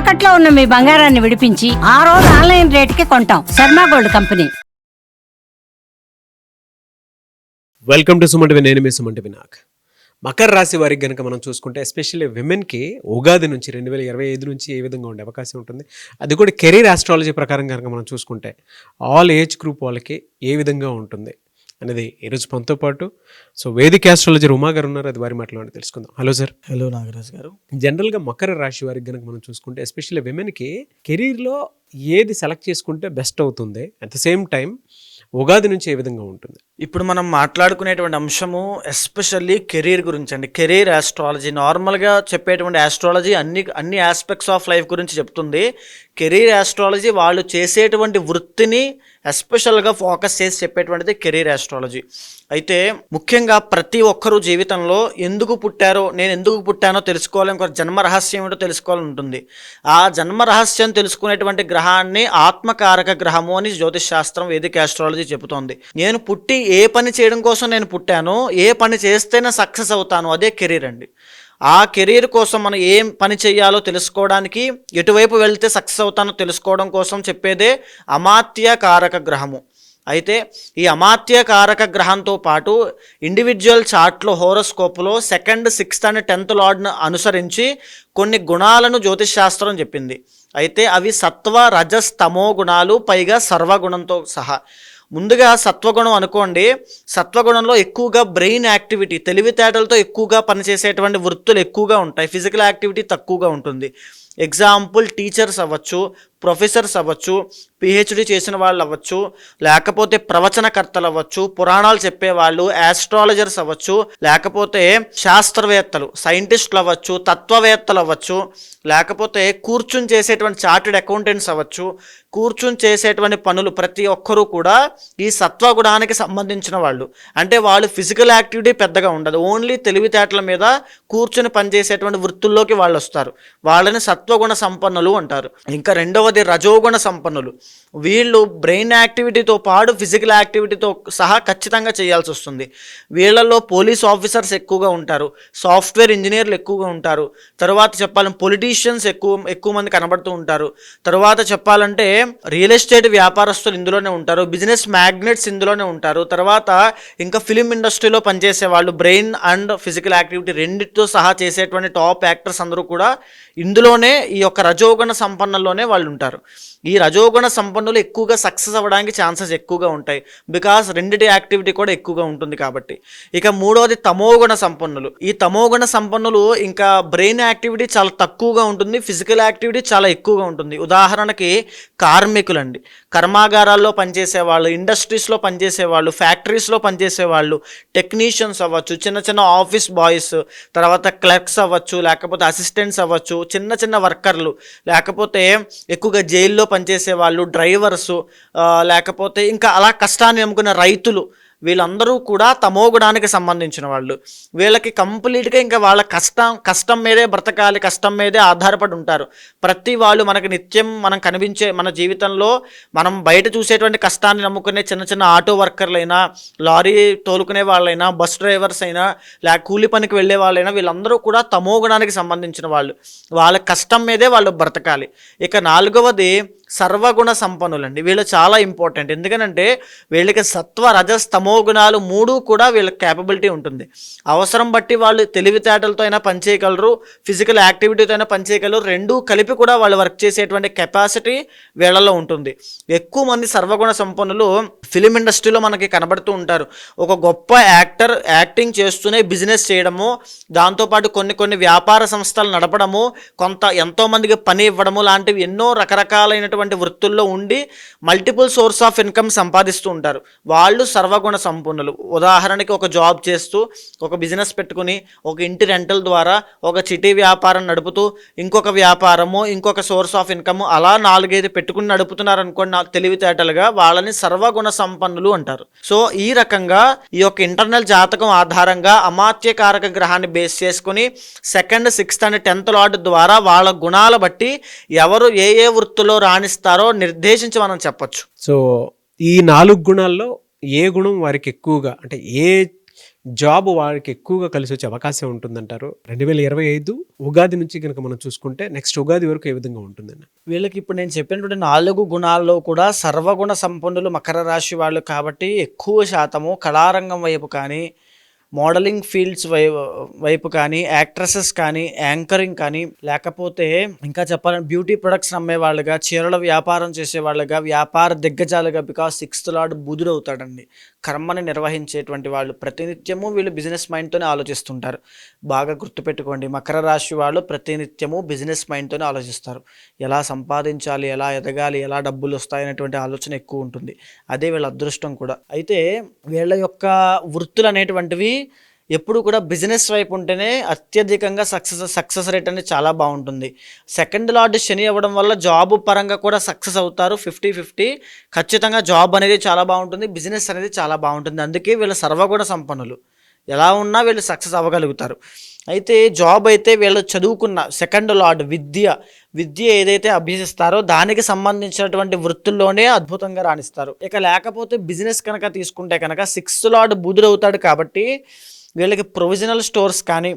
తాకట్లో ఉన్న మీ బంగారాన్ని విడిపించి ఆ రోజు ఆన్లైన్ రేటుకి కొంటాం. Sharma gold company. Welcome to Suman TV నేను మీ సుమంటి వినాక్ మకర రాశి వారికి కనుక మనం చూసుకుంటే ఎస్పెషల్లీ విమెన్కి ఉగాది నుంచి రెండు వేల ఇరవై ఐదు నుంచి ఏ విధంగా ఉండే అవకాశం ఉంటుంది. అది కూడా కెరీర్ ఆస్ట్రాలజీ ప్రకారం కనుక మనం చూసుకుంటే ఆల్ ఏజ్ గ్రూప్ వాళ్ళకి ఏ విధంగా ఉంటుంది? అనేది ఈరోజు మనతో పాటు సో వేదిక ఆస్ట్రాలజర్ ఉమా గారు ఉన్నారు. అది వారి మాటలో తెలుసుకుందాం. Hello sir. హలో నాగరాజ్ గారు. జనరల్గా మకర రాశి వారికి కనుక మనం చూసుకుంటే ఎస్పెషల్లీ విమెన్కి కెరీర్లో ఏది సెలెక్ట్ చేసుకుంటే బెస్ట్ అవుతుంది. At the same time Ugadi నుంచి ఏ విధంగా ఉంటుంది? ఇప్పుడు మనం మాట్లాడుకునేటువంటి అంశము ఎస్పెషల్లీ కెరీర్ గురించి అండి. కెరీర్ ఆస్ట్రాలజీ నార్మల్గా చెప్పేటువంటి ఆస్ట్రాలజీ అన్ని అన్ని ఆస్పెక్ట్స్ ఆఫ్ లైఫ్ గురించి చెప్తుంది. కెరీర్ ఆస్ట్రాలజీ వాళ్ళు చేసేటువంటి వృత్తిని ఎస్పెషల్గా ఫోకస్ చేసి చెప్పేటువంటిది కెరీర్ ఆస్ట్రాలజీ. అయితే ముఖ్యంగా ప్రతి ఒక్కరూ జీవితంలో ఎందుకు పుట్టారో నేను ఎందుకు పుట్టానో తెలుసుకోవాలి ఇంకొక జన్మ రహస్యం ఏంటో తెలుసుకోవాలని ఉంటుంది. ఆ జన్మ రహస్యం తెలుసుకునేటువంటి గ్రహాన్ని ఆత్మకారక గ్రహము అని జ్యోతిష్ శాస్త్రం వేదిక ఆస్ట్రాలజీ చెబుతోంది. నేను పుట్టి ఏ పని చేయడం కోసం నేను పుట్టానో ఏ పని చేస్తేనే సక్సెస్ అవుతాను అదే కెరీర్ అండి. ఆ కెరీర్ కోసం మనం ఏం పని చేయాలో తెలుసుకోవడానికి ఎటువైపు వెళ్తే సక్సెస్ అవుతానో తెలుసుకోవడం కోసం చెప్పేదే అమాత్య కారక గ్రహము. అయితే ఈ అమాత్య కారక గ్రహంతో పాటు ఇండివిజువల్ చార్ట్లో హోరోస్కోప్లో సెకండ్ సిక్స్త్ అండ్ టెన్త్ లార్డ్ను అనుసరించి కొన్ని గుణాలను జ్యోతిష్ శాస్త్రం చెప్పింది. అయితే అవి సత్వ రజస్ తమో గుణాలు పైగా సర్వగుణంతో సహా. ముందుగా సత్వగుణం అనుకోండి సత్వగుణంలో ఎక్కువగా బ్రెయిన్ యాక్టివిటీ తెలివితేటలతో ఎక్కువగా పనిచేసేటువంటి వృత్తులు ఎక్కువగా ఉంటాయి. ఫిజికల్ యాక్టివిటీ తక్కువగా ఉంటుంది. ఎగ్జాంపుల్ టీచర్స్ అవ్వచ్చు ప్రొఫెసర్స్ అవ్వచ్చు పిహెచ్డి చేసిన వాళ్ళు అవ్వచ్చు లేకపోతే ప్రవచనకర్తలు అవ్వచ్చు పురాణాలు చెప్పేవాళ్ళు యాస్ట్రాలజర్స్ అవ్వచ్చు లేకపోతే శాస్త్రవేత్తలు సైంటిస్టులు అవ్వచ్చు తత్వవేత్తలు అవ్వచ్చు లేకపోతే కూర్చుని చేసేటువంటి చార్టెడ్ అకౌంటెంట్స్ అవ్వచ్చు కూర్చుని చేసేటువంటి పనులు ప్రతి ఒక్కరూ కూడా ఈ సత్వగుణానికి సంబంధించిన వాళ్ళు. అంటే వాళ్ళు ఫిజికల్ యాక్టివిటీ పెద్దగా ఉండదు. ఓన్లీ తెలివితేటల మీద కూర్చుని పనిచేసేటువంటి వృత్తుల్లోకి వాళ్ళు వస్తారు. వాళ్ళని సత్వగుణ సంపన్నులు అంటారు. ఇంకా రెండవ రెండవది రజోగుణ సంపన్నులు. వీళ్ళు బ్రెయిన్ యాక్టివిటీతో పాటు ఫిజికల్ యాక్టివిటీతో సహా ఖచ్చితంగా చేయాల్సి వస్తుంది. వీళ్ళల్లో పోలీస్ ఆఫీసర్స్ ఎక్కువగా ఉంటారు. సాఫ్ట్వేర్ ఇంజనీర్లు ఎక్కువగా ఉంటారు. తర్వాత చెప్పాలంటే పొలిటీషియన్స్ ఎక్కువ ఎక్కువ మంది కనబడుతూ ఉంటారు. తర్వాత చెప్పాలంటే రియల్ ఎస్టేట్ వ్యాపారస్తులు ఇందులోనే ఉంటారు. బిజినెస్ మ్యాగ్నెట్స్ ఇందులోనే ఉంటారు. తర్వాత ఇంకా ఫిలిం ఇండస్ట్రీలో పనిచేసే వాళ్ళు బ్రెయిన్ అండ్ ఫిజికల్ యాక్టివిటీ రెండింటితో సహా చేసేటువంటి టాప్ యాక్టర్స్ అందరూ కూడా ఇందులోనే ఈ యొక్క రజోగుణ సంపన్నంలోనే వాళ్ళు ఉంటారు ఈ రజోగుణ సంపన్నులు ఎక్కువగా సక్సెస్ అవ్వడానికి ఛాన్సెస్ ఎక్కువగా ఉంటాయి. బికాస్ రెండిటి యాక్టివిటీ కూడా ఎక్కువగా ఉంటుంది కాబట్టి. ఇక మూడవది తమోగుణ సంపన్నులు. ఈ తమోగుణ సంపన్నులు ఇంకా బ్రెయిన్ యాక్టివిటీ చాలా తక్కువగా ఉంటుంది ఫిజికల్ యాక్టివిటీ చాలా ఎక్కువగా ఉంటుంది. ఉదాహరణకి కార్మికులండి. కర్మాగారాల్లో పనిచేసే వాళ్ళు ఇండస్ట్రీస్లో పనిచేసే వాళ్ళు ఫ్యాక్టరీస్లో పనిచేసే వాళ్ళు టెక్నీషియన్స్ అవ్వచ్చు చిన్న చిన్న ఆఫీస్ బాయ్స్ తర్వాత క్లర్క్స్ అవ్వచ్చు లేకపోతే అసిస్టెంట్స్ అవ్వచ్చు చిన్న చిన్న వర్కర్లు లేకపోతే ఎక్కువగా జైల్లో పనిచేసే వాళ్ళు డ్రైవర్సు లేకపోతే ఇంకా అలా కష్టాన్ని నమ్ముకున్న రైతులు వీళ్ళందరూ కూడా తమోగుణానికి సంబంధించిన వాళ్ళు. వీళ్ళకి కంప్లీట్గా ఇంకా వాళ్ళ కష్టం కష్టం మీదే బ్రతకాలి కష్టం మీదే ఆధారపడి ఉంటారు. ప్రతి వాళ్ళు మనకి నిత్యం మనం కనిపించే మన జీవితంలో మనం బయట చూసేటువంటి కష్టాన్ని నమ్ముకునే చిన్న చిన్న ఆటో వర్కర్లైనా లారీ తోలుకునే వాళ్ళైనా బస్ డ్రైవర్స్ అయినా లేక కూలి పనికి వెళ్ళే వాళ్ళైనా వీళ్ళందరూ కూడా తమోగుణానికి సంబంధించిన వాళ్ళు. వాళ్ళ కష్టం మీదే వాళ్ళు బ్రతకాలి. ఇక నాలుగవది సర్వగుణ సంపన్నులండి. వీళ్ళు చాలా ఇంపార్టెంట్. ఎందుకనంటే వీళ్ళకి సత్వ రజస్తమో తమో గుణాలు మూడు కూడా వీళ్ళకి క్యాపబిలిటీ ఉంటుంది. అవసరం బట్టి వాళ్ళు తెలివితేటలతో అయినా పనిచేయగలరు ఫిజికల్ యాక్టివిటీతో అయినా పనిచేయగలరు రెండూ కలిపి కూడా వాళ్ళు వర్క్ చేసేటువంటి కెపాసిటీ వీళ్ళలో ఉంటుంది. ఎక్కువ మంది సర్వగుణ సంపన్నులు ఫిలిం ఇండస్ట్రీలో మనకి కనబడుతూ ఉంటారు. ఒక గొప్ప యాక్టర్ యాక్టింగ్ చేస్తూనే బిజినెస్ చేయడము దాంతోపాటు కొన్ని కొన్ని వ్యాపార సంస్థలు నడపడము కొంత ఎంతోమందికి పని ఇవ్వడము లాంటివి ఎన్నో రకరకాలైనటువంటి వృత్తుల్లో ఉండి మల్టిపుల్ సోర్స్ ఆఫ్ ఇన్కమ్ సంపాదిస్తూ ఉంటారు. వాళ్ళు సర్వగుణ సంపన్నులు. ఉదాహరణకి ఒక జాబ్ చేస్తూ ఒక బిజినెస్ పెట్టుకుని ఒక ఇంటి రెంటల్ ద్వారా ఒక చిటీ వ్యాపారం నడుపుతూ ఇంకొక వ్యాపారము ఇంకొక సోర్స్ ఆఫ్ ఇన్కమ్ అలా నాలుగైదు పెట్టుకుని నడుపుతున్నారు అనుకోండి తెలివితేటలుగా వాళ్ళని సర్వగుణ సంపన్నులు అంటారు. సో ఈ రకంగా ఈ యొక్క ఇంటర్నల్ జాతకం ఆధారంగా అమాత్యకారక గ్రహాన్ని బేస్ చేసుకుని second sixth and tenth lord ద్వారా వాళ్ళ గుణాల బట్టి ఎవరు ఏ ఏ వృత్తిలో రాణిస్తారో నిర్దేశించి మనం చెప్పొచ్చు. సో ఈ నాలుగు గుణాల్లో ఏ గుణం వారికి ఎక్కువగా అంటే ఏ జాబ్ వారికి ఎక్కువగా కలిసి వచ్చే అవకాశం ఉంటుందంటారు. రెండు వేల ఇరవై ఐదు ఉగాది నుంచి కనుక మనం చూసుకుంటే నెక్స్ట్ ఉగాది వరకు ఏ విధంగా ఉంటుందండి? వీళ్ళకి ఇప్పుడు నేను చెప్పినటువంటి నాలుగు గుణాల్లో కూడా సర్వగుణ సంపన్నులు మకర రాశి వాళ్ళు కాబట్టి ఎక్కువ శాతము కళారంగం వైపు కానీ మోడలింగ్ ఫీల్డ్స్ వై వైపు కానీ యాక్ట్రసెస్ కానీ యాంకరింగ్ కానీ లేకపోతే ఇంకా చెప్పాలంటే బ్యూటీ ప్రొడక్ట్స్ అమ్మే వాళ్ళుగా చీరల వ్యాపారం చేసే వాళ్ళుగా వ్యాపార దిగ్గజాలుగా బికాస్ సిక్స్త్ లార్డ్ బుధుడు అవుతాడండి. కర్మని నిర్వహించేటువంటి వాళ్ళు ప్రతినిత్యము వీళ్ళు బిజినెస్ మైండ్తోనే ఆలోచిస్తుంటారు. బాగా గుర్తుపెట్టుకోండి మకర రాశి వాళ్ళు ప్రతినిత్యము బిజినెస్ మైండ్తోనే ఆలోచిస్తారు. ఎలా సంపాదించాలి ఎలా ఎదగాలి ఎలా డబ్బులు వస్తాయనేటువంటి ఆలోచన ఎక్కువ ఉంటుంది. అదే వీళ్ళ అదృష్టం కూడా. అయితే వీళ్ళ యొక్క వృత్తులు అనేటువంటివి ఎప్పుడు కూడా బిజినెస్ వైపు ఉంటేనే అత్యధికంగా సక్సెస్ సక్సెస్ రేట్ అనేది చాలా బాగుంటుంది. సెకండ్ లార్డ్ శని అవ్వడం వల్ల జాబ్ పరంగా కూడా సక్సెస్ అవుతారు. ఫిఫ్టీ ఫిఫ్టీ ఖచ్చితంగా జాబ్ అనేది చాలా బాగుంటుంది. బిజినెస్ అనేది చాలా బాగుంటుంది. అందుకే వీళ్ళ సర్వగుణ సంపన్నులు. ఎలా ఉన్నా వీళ్ళు సక్సెస్ అవ్వగలుగుతారు. అయితే జాబ్ అయితే వీళ్ళు చదువుకున్న సెకండ్ లార్డ్ విద్య విద్య ఏదైతే అభ్యసిస్తారో దానికి సంబంధించినటువంటి వృత్తుల్లోనే అద్భుతంగా రాణిస్తారు. ఇక లేకపోతే బిజినెస్ కనుక తీసుకుంటే కనుక సిక్స్త్ లార్డ్ బుధుడు అవుతాడు కాబట్టి వీళ్ళకి ప్రొవిజనల్ స్టోర్స్ కానీ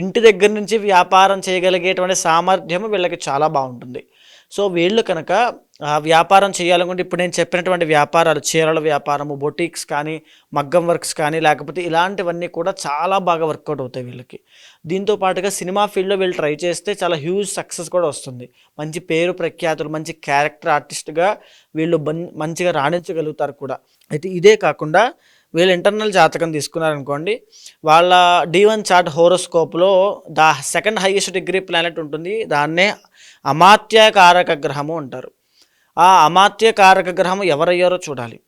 ఇంటి దగ్గర నుంచి వ్యాపారం చేయగలిగేటువంటి సామర్థ్యం వీళ్ళకి చాలా బాగుంటుంది. సో వీళ్ళు కనుక వ్యాపారం చేయాలనుకుంటే ఇప్పుడు నేను చెప్పినటువంటి వ్యాపారాలు చీరల వ్యాపారము బొటీక్స్ కానీ మగ్గం వర్క్స్ కానీ లేకపోతే ఇలాంటివన్నీ కూడా చాలా బాగా వర్కౌట్ అవుతాయి వీళ్ళకి. దీంతో పాటుగా సినిమా ఫీల్డ్లో వీళ్ళు ట్రై చేస్తే చాలా హ్యూజ్ సక్సెస్ కూడా వస్తుంది. మంచి పేరు ప్రఖ్యాతులు మంచి క్యారెక్టర్ ఆర్టిస్ట్గా వీళ్ళు మంచిగా రాణించగలుగుతారు కూడా. అయితే ఇదే కాకుండా వీళ్ళు ఇంటర్నల్ జాతకం తీసుకున్నారనుకోండి వాళ్ళ D one chart హోరోస్కోప్లో the second highest degree planet ఉంటుంది. దాన్నే అమాత్యకారక గ్రహము అంటారు. ఆ అమాత్యకారక గ్రహం ఎవరయ్యారో చూడాలి.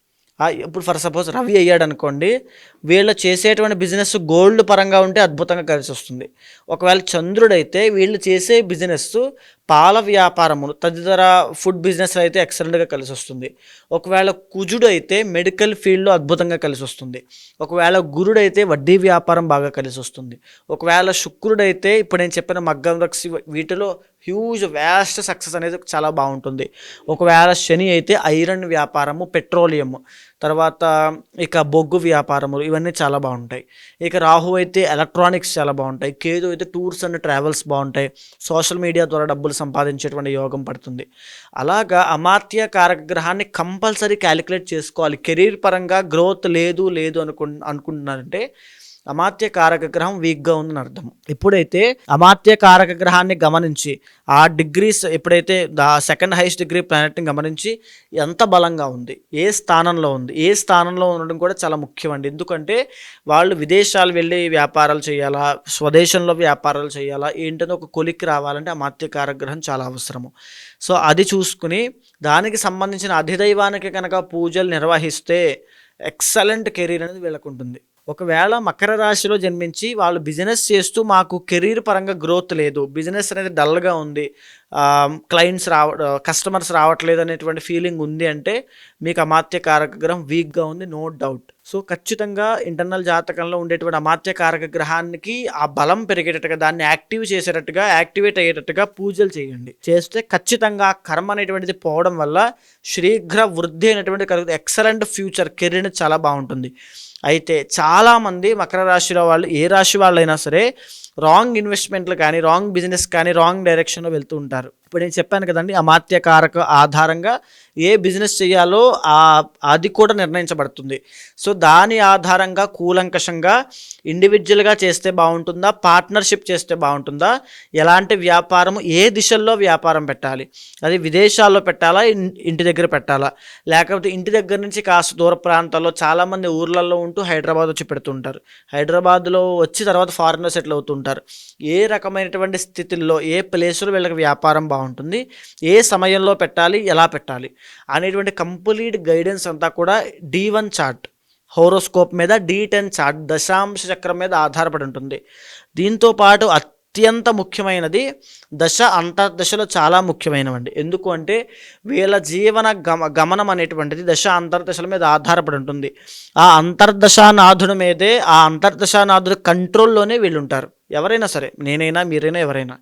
ఇప్పుడు ఫర్ సపోజ్ రవి అయ్యాడు అనుకోండి వీళ్ళు చేసేటువంటి బిజినెస్ గోల్డ్ పరంగా ఉంటే అద్భుతంగా కలిసి వస్తుంది ఒకవేళ చంద్రుడైతే వీళ్ళు చేసే బిజినెస్ పాల వ్యాపారములు తదితర ఫుడ్ బిజినెస్ అయితే ఎక్సలెంట్గా కలిసి వస్తుంది. ఒకవేళ కుజుడు అయితే మెడికల్ ఫీల్డ్లో అద్భుతంగా కలిసి వస్తుంది. ఒకవేళ గురుడైతే వడ్డీ వ్యాపారం బాగా కలిసి వస్తుంది. ఒకవేళ శుక్రుడైతే ఇప్పుడు నేను చెప్పిన మగ్గం రక్సి వీటిలో హ్యూజ్ వ్యాస్ట్ సక్సెస్ అనేది చాలా బాగుంటుంది. ఒకవేళ శని అయితే ఐరన్ వ్యాపారము పెట్రోలియం తర్వాత ఇక బొగ్గు వ్యాపారములు ఇవన్నీ చాలా బాగుంటాయి. ఇక రాహు అయితే ఎలక్ట్రానిక్స్ చాలా బాగుంటాయి. కేతు అయితే టూర్స్ అండ్ ట్రావెల్స్ బాగుంటాయి. సోషల్ మీడియా ద్వారా డబ్బులు సంపాదించేటువంటి యోగం పడుతుంది. అలాగా అమాత్య కారగ్రహాన్ని కంపల్సరీ క్యాలిక్యులేట్ చేసుకోవాలి. కెరీర్ పరంగా గ్రోత్ లేదు లేదు అనుకు అనుకుంటున్నారంటే అమాత్య కారక గ్రహం వీక్గా ఉందని అర్థం. ఎప్పుడైతే అమాత్య కారక గ్రహాన్ని గమనించి ఆ డిగ్రీస్ ఎప్పుడైతే దా సెకండ్ హైయెస్ట్ డిగ్రీ ప్లానెట్ని గమనించి ఎంత బలంగా ఉంది ఏ స్థానంలో ఉంది ఏ స్థానంలో ఉండడం కూడా చాలా ముఖ్యం అండి ఎందుకంటే వాళ్ళు విదేశాలు వెళ్ళి వ్యాపారాలు చేయాలా స్వదేశంలో వ్యాపారాలు చేయాలా ఏంటని ఒక కొలిక్కి రావాలంటే అమాత్య కారక గ్రహం చాలా అవసరము. సో అది చూసుకుని దానికి సంబంధించిన అధిదైవానికి కనుక పూజలు నిర్వహిస్తే ఎక్సలెంట్ కెరీర్ అనేది వీళ్ళకు ఉంటుంది ఒకవేళ మకర రాశిలో జన్మించి వాళ్ళు బిజినెస్ చేస్తూ మాకు కెరీర్ పరంగా గ్రోత్ లేదు బిజినెస్ అనేది డల్గా ఉంది క్లయింట్స్ రావ కస్టమర్స్ రావట్లేదు అనేటువంటి ఫీలింగ్ ఉంది అంటే మీకు అమాత్య కారక గ్రహం వీక్గా ఉంది నో డౌట్ సో ఖచ్చితంగా ఇంటర్నల్ జాతకంలో ఉండేటువంటి అమాత్య కారక గ్రహానికి ఆ బలం పెరిగేటట్టుగా దాన్ని యాక్టివ్ చేసేటట్టుగా యాక్టివేట్ అయ్యేటట్టుగా పూజలు చేయండి. చేస్తే ఖచ్చితంగా కర్మ అనేటువంటిది పోవడం వల్ల శీఘ్ర వృద్ధి అనేటువంటి కలుగుతుంది. ఎక్సలెంట్ ఫ్యూచర్ కెరీర్ చాలా బాగుంటుంది. అయితే చాలామంది మకర రాశిలో వాళ్ళు ఏ రాశి వాళ్ళైనా సరే రాంగ్ ఇన్వెస్ట్మెంట్లు కానీ రాంగ్ బిజినెస్ కానీ రాంగ్ డైరెక్షన్లో వెళ్తూ ఉంటారు. তার ఇప్పుడు నేను చెప్పాను కదండి అమాత్యకారక ఆధారంగా ఏ బిజినెస్ చేయాలో ఆ అది కూడా నిర్ణయించబడుతుంది. సో దాని ఆధారంగా కూలంకషంగా ఇండివిజువల్గా చేస్తే బాగుంటుందా పార్ట్నర్షిప్ చేస్తే బాగుంటుందా ఎలాంటి వ్యాపారం ఏ దిశల్లో వ్యాపారం పెట్టాలి అది విదేశాల్లో పెట్టాలా ఇంటి దగ్గర పెట్టాలా లేకపోతే ఇంటి దగ్గర నుంచి కాస్త దూర ప్రాంతాల్లో చాలామంది ఊర్లలో ఉంటూ హైదరాబాద్ వచ్చి పెడుతుంటారు హైదరాబాద్లో వచ్చి తర్వాత ఫారెన్లో సెటిల్ అవుతుంటారు ఏ రకమైనటువంటి స్థితిల్లో ఏ ప్లేస్లో వీళ్ళకి వ్యాపారం బాగుంటుంది ఏ సమయంలో పెట్టాలి ఎలా పెట్టాలి అనేటువంటి కంప్లీట్ గైడెన్స్ అంతా కూడా డి వన్ చార్ట్ హోరోస్కోప్ మీద డి టెన్ చార్ట్ దశాంశ చక్రం మీద ఆధారపడి ఉంటుంది. దీంతో పాటు అత్యంత ముఖ్యమైనది దశ అంతర్దశలో చాలా ముఖ్యమైనవండి. ఎందుకు అంటే వీళ్ళ జీవన గమ గమనం అనేటువంటిది దశ అంతర్దశల మీద ఆధారపడి ఉంటుంది. ఆ అంతర్దశానాథుడి మీదే ఆ అంతర్దశానాథుడి కంట్రోల్లోనే వీళ్ళు ఉంటారు ఎవరైనా సరే నేనైనా మీరైనా ఎవరైనా.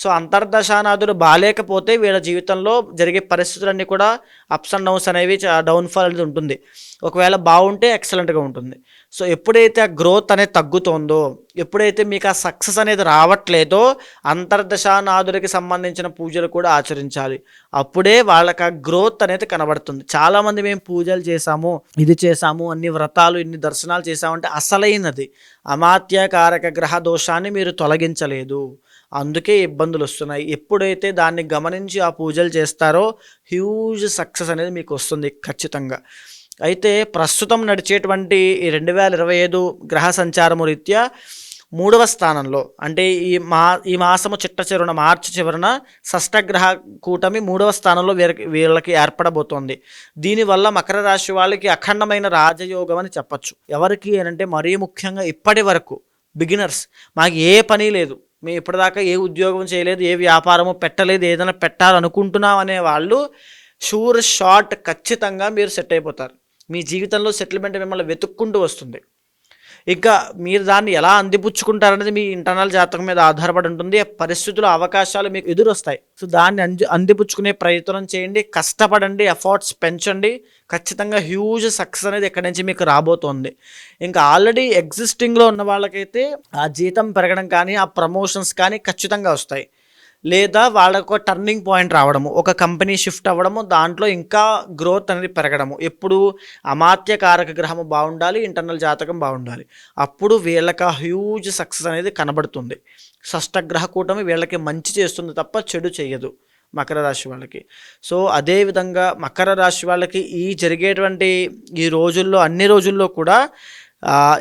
సో అంతర్దశానాథుడు బాగాలేకపోతే వీళ్ళ జీవితంలో జరిగే పరిస్థితులన్నీ కూడా అప్స్ అండ్ డౌన్స్ అనేవి డౌన్ఫాల్ అనేది ఉంటుంది. ఒకవేళ బాగుంటే ఎక్సలెంట్గా ఉంటుంది. సో ఎప్పుడైతే ఆ గ్రోత్ అనేది తగ్గుతోందో ఎప్పుడైతే మీకు ఆ సక్సెస్ అనేది రావట్లేదో అంతర్దశానాథుడికి సంబంధించిన పూజలు కూడా ఆచరించాలి. అప్పుడే వాళ్ళకి ఆ గ్రోత్ అనేది కనబడుతుంది. చాలామంది మేము పూజలు చేశాము ఇది చేశాము అన్ని వ్రతాలు ఇన్ని దర్శనాలు చేశామంటే అసలైనది. అమాత్యకారక గ్రహ దోషాన్ని మీరు తొలగించలేదు. అందుకే ఇబ్బందులు వస్తున్నాయి ఎప్పుడైతే దాన్ని గమనించి ఆ పూజలు చేస్తారో హ్యూజ్ సక్సెస్ అనేది మీకు వస్తుంది ఖచ్చితంగా. అయితే ప్రస్తుతం నడిచేటువంటి ఈ రెండు వేల ఇరవై ఐదు గ్రహ సంచారము రీత్యా మూడవ స్థానంలో అంటే ఈ మా ఈ మాసము చిట్ట చివరన మార్చి చివరన షష్టగ్రహ కూటమి మూడవ స్థానంలో వీరికి వీళ్ళకి ఏర్పడబోతోంది. దీనివల్ల మకర రాశి వాళ్ళకి అఖండమైన రాజయోగం అని చెప్పచ్చు. ఎవరికి అంటే మరీ ముఖ్యంగా ఇప్పటి వరకు బిగినర్స్. మాకు ఏ పని లేదు. మేము ఇప్పటిదాకా ఏ ఉద్యోగం చేయలేదు ఏ వ్యాపారము పెట్టలేదు ఏదైనా పెట్టాలనుకుంటున్నాం అనే వాళ్ళు షూర్ షార్ట్ ఖచ్చితంగా మీరు సెట్ అయిపోతారు. మీ జీవితంలో సెటిల్మెంట్ మిమ్మల్ని వెతుక్కుంటూ వస్తుంది. ఇంకా మీరు దాన్ని ఎలా అందిపుచ్చుకుంటారనేది మీ ఇంటర్నల్ జాతకం మీద ఆధారపడి ఉంటుంది. ఆ పరిస్థితులు అవకాశాలు మీకు ఎదురొస్తాయి. సో దాన్ని అంది అందిపుచ్చుకునే ప్రయత్నం చేయండి. కష్టపడండి ఎఫర్ట్స్ పెంచండి. ఖచ్చితంగా హ్యూజ్ సక్సెస్ అనేది ఎక్కడి నుంచి మీకు రాబోతోంది. ఇంకా ఆల్రెడీ ఎగ్జిస్టింగ్లో ఉన్న వాళ్ళకైతే ఆ జీతం పెరగడం కానీ ఆ ప్రమోషన్స్ కానీ ఖచ్చితంగా వస్తాయి. లేదా వాళ్ళకు టర్నింగ్ పాయింట్ రావడము ఒక కంపెనీ షిఫ్ట్ అవ్వడము దాంట్లో ఇంకా గ్రోత్ అనేది పెరగడము. ఎప్పుడు అమాత్యకారక గ్రహము బాగుండాలి ఇంటర్నల్ జాతకం బాగుండాలి. అప్పుడు వీళ్ళకి హ్యూజ్ సక్సెస్ అనేది కనబడుతుంది. షష్టగ్రహ కూటమి వీళ్ళకి మంచి చేస్తుంది తప్ప చెడు చేయదు మకర రాశి వాళ్ళకి. సో అదేవిధంగా మకర రాశి వాళ్ళకి ఈ జరిగేటువంటి ఈ రోజుల్లో అన్ని రోజుల్లో కూడా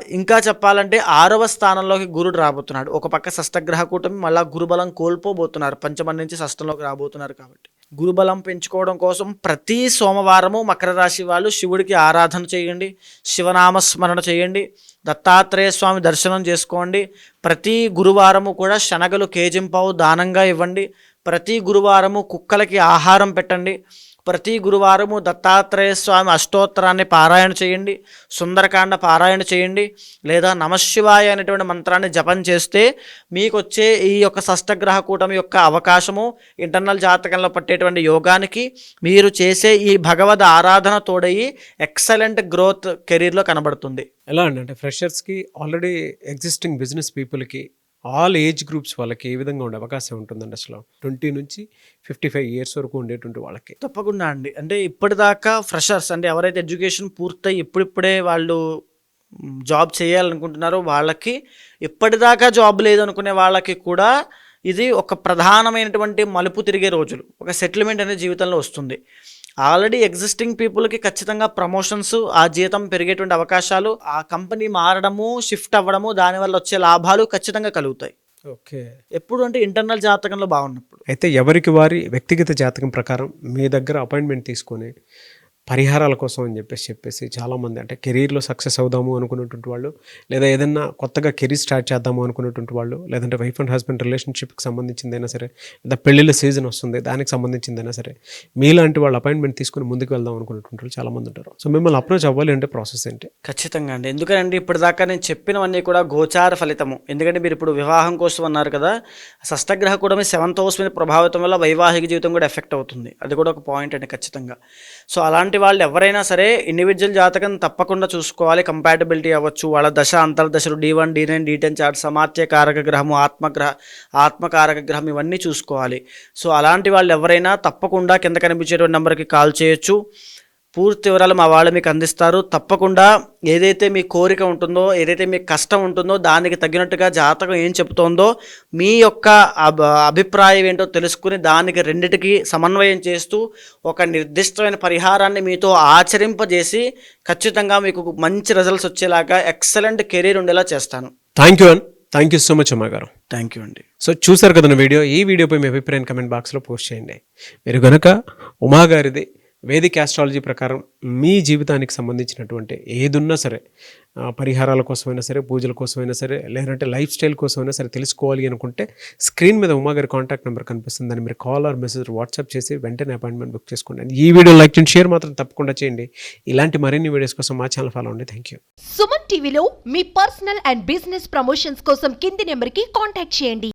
ఇంకా చెప్పాలంటే ఆరవ స్థానంలోకి గురుడు రాబోతున్నాడు. ఒక పక్క షష్టగ్రహ కూటమి మళ్ళీ గురుబలం కోల్పోబోతున్నారు. పంచమం నుంచి షష్టంలోకి రాబోతున్నారు కాబట్టి. గురుబలం పెంచుకోవడం కోసం ప్రతి సోమవారము మకర రాశి వాళ్ళు శివుడికి ఆరాధన చేయండి. శివనామ స్మరణ చేయండి. దత్తాత్రేయ స్వామి దర్శనం చేసుకోండి. ప్రతి గురువారము కూడా శనగలు కేజింపావు దానంగా ఇవ్వండి. ప్రతి గురువారము కుక్కలకి ఆహారం పెట్టండి. ప్రతి గురువారము దత్తాత్రేయ స్వామి అష్టోత్తరాన్ని పారాయణ చేయండి సుందరకాండ పారాయణ చేయండి లేదా నమశివాయ అనేటువంటి మంత్రాన్ని జపం చేస్తే మీకు వచ్చే ఈ యొక్క షష్టగ్రహ కూటమి యొక్క అవకాశము ఇంటర్నల్ జాతకంలో పట్టేటువంటి యోగానికి మీరు చేసే ఈ భగవద్ ఆరాధన తోడయి ఎక్సలెంట్ గ్రోత్ కెరీర్లో కనబడుతుంది. ఎలా అండి అంటే ఫ్రెషర్స్కి ఆల్రెడీ ఎగ్జిస్టింగ్ బిజినెస్ పీపుల్కి ఆల్ ఏజ్ గ్రూప్స్ వాళ్ళకి ఏ విధంగా ఉండే అవకాశం ఉంటుందండి అసలు? ట్వంటీ నుంచి ఫిఫ్టీ ఫైవ్ ఇయర్స్ వరకు ఉండేటువంటి వాళ్ళకి. తప్పకుండా అండి. అంటే ఇప్పటిదాకా ఫ్రెషర్స్ అంటే ఎవరైతే ఎడ్యుకేషన్ పూర్తయి ఇప్పుడిప్పుడే వాళ్ళు జాబ్ చేయాలనుకుంటున్నారో వాళ్ళకి ఇప్పటిదాకా జాబ్ లేదనుకునే వాళ్ళకి కూడా ఇది ఒక ప్రధానమైనటువంటి మలుపు తిరిగే రోజులు. ఒక సెటిల్మెంట్ అనేది జీవితంలో వస్తుంది. ఆల్రెడీ ఎగ్జిస్టింగ్ పీపుల్కి ఖచ్చితంగా ప్రమోషన్స్ ఆ జీతం పెరిగేటువంటి అవకాశాలు ఆ కంపెనీ మారడము షిఫ్ట్ అవ్వడము దానివల్ల వచ్చే లాభాలు ఖచ్చితంగా కలుగుతాయి. ఓకే. ఎప్పుడు అంటే ఇంటర్నల్ జాతకంలో బాగున్నప్పుడు. అయితే ఎవరికి వారి వ్యక్తిగత జాతకం ప్రకారం మీ దగ్గర అపాయింట్మెంట్ తీసుకొని పరిహారాల కోసం అని చెప్పేసి చెప్పేసి చాలామంది అంటే కెరీర్లో సక్సెస్ అవుదాము అనుకున్నటువంటి వాళ్ళు లేదా ఏదైనా కొత్తగా కెరీర్ స్టార్ట్ చేద్దాము అనుకున్నటువంటి వాళ్ళు లేదంటే వైఫ్ అండ్ హస్బెండ్ రిలేషన్షిప్కి సంబంధించిందైనా సరే లేదా పెళ్ళిళ్ళ సీజన్ వస్తుంది దానికి సంబంధించిందైనా సరే మీలాంటి వాళ్ళు అపాయింట్మెంట్ తీసుకుని ముందుకు వెళ్దాం అనుకున్నటువంటి వాళ్ళు చాలామంది ఉంటారు. సో మిమ్మల్ని అప్రోచ్ అవ్వాలి అంటే ప్రాసెస్ ఏంటి? ఖచ్చితంగా అండి. ఎందుకంటే ఇప్పటిదాకా నేను చెప్పినవన్నీ కూడా గోచార ఫలితము. ఎందుకంటే మీరు ఇప్పుడు వివాహం కోసం అన్నారు కదా షష్టగ్రహ కూడా మీ సెవెంత్ హౌస్ మీద ప్రభావితం వల్ల వైవాహిక జీవితం కూడా ఎఫెక్ట్ అవుతుంది. అది కూడా ఒక పాయింట్ అండి ఖచ్చితంగా. సో అలాంటి వాళ్ళు ఎవరైనా సరే ఇండివిజువల్ జాతకం తప్పకుండా చూసుకోవాలి కంపాటబిలిటీ అవ్వచ్చు. వాళ్ళ దశ అంతర్దశలు D one D nine D ten chart సమాత్య కారక గ్రహము ఆత్మగ్రహ ఆత్మకారక గ్రహం ఇవన్నీ చూసుకోవాలి. సో అలాంటి వాళ్ళు ఎవరైనా తప్పకుండా కింద కనిపించేటువంటి నెంబర్కి కాల్ చేయొచ్చు. పూర్తి వివరాలు మా వాళ్ళు మీకు అందిస్తారు. తప్పకుండా ఏదైతే మీ కోరిక ఉంటుందో ఏదైతే మీ కష్టం ఉంటుందో దానికి తగినట్టుగా జాతకం ఏం చెబుతోందో మీ యొక్క అభ- అభిప్రాయం ఏంటో తెలుసుకుని దానికి రెండిటికి సమన్వయం చేస్తూ ఒక నిర్దిష్టమైన పరిహారాన్ని మీతో ఆచరింపజేసి ఖచ్చితంగా మీకు మంచి రిజల్ట్స్ వచ్చేలాగా ఎక్సలెంట్ కెరీర్ ఉండేలా చేస్తాను. Thank you and thank you so much అమ్మ గారు. థ్యాంక్ యూ అండి సో చూసారు కదా వీడియో? ఈ వీడియోపై మీ అభిప్రాయం కమెంట్ బాక్స్లో పోస్ట్ చేయండి. మీరు కనుక ఉమా గారిది వేదిక ఆస్ట్రాలజీ ప్రకారం మీ జీవితానికి సంబంధించినటువంటి ఏదున్నా సరే పరిహారాల కోసమైనా సరే పూజల కోసమైనా సరే లేదంటే లైఫ్ స్టైల్ కోసమైనా సరే తెలుసుకోవాలి అనుకుంటే స్క్రీన్ మీద ఉమా గారి కాంటాక్ట్ నెంబర్ కనిపిస్తుంది దాన్ని మీరు కాల్ ఆర్ మెసేజ్ వాట్సాప్ చేసి వెంటనే అపాయింట్మెంట్ బుక్ చేసుకోండి. ఈ వీడియో లైక్ చేయండి షేర్ మాత్రం తప్పకుండా చేయండి. ఇలాంటి మరిన్ని వీడియోస్ కోసం మా ఛానల్ ఫాలో అండి థ్యాంక్ యూ సుమన్ టీవీలో మీ పర్సనల్ అండ్ బిజినెస్ ప్రమోషన్స్ కోసం కింది నెంబర్కి కాంటాక్ట్ చేయండి.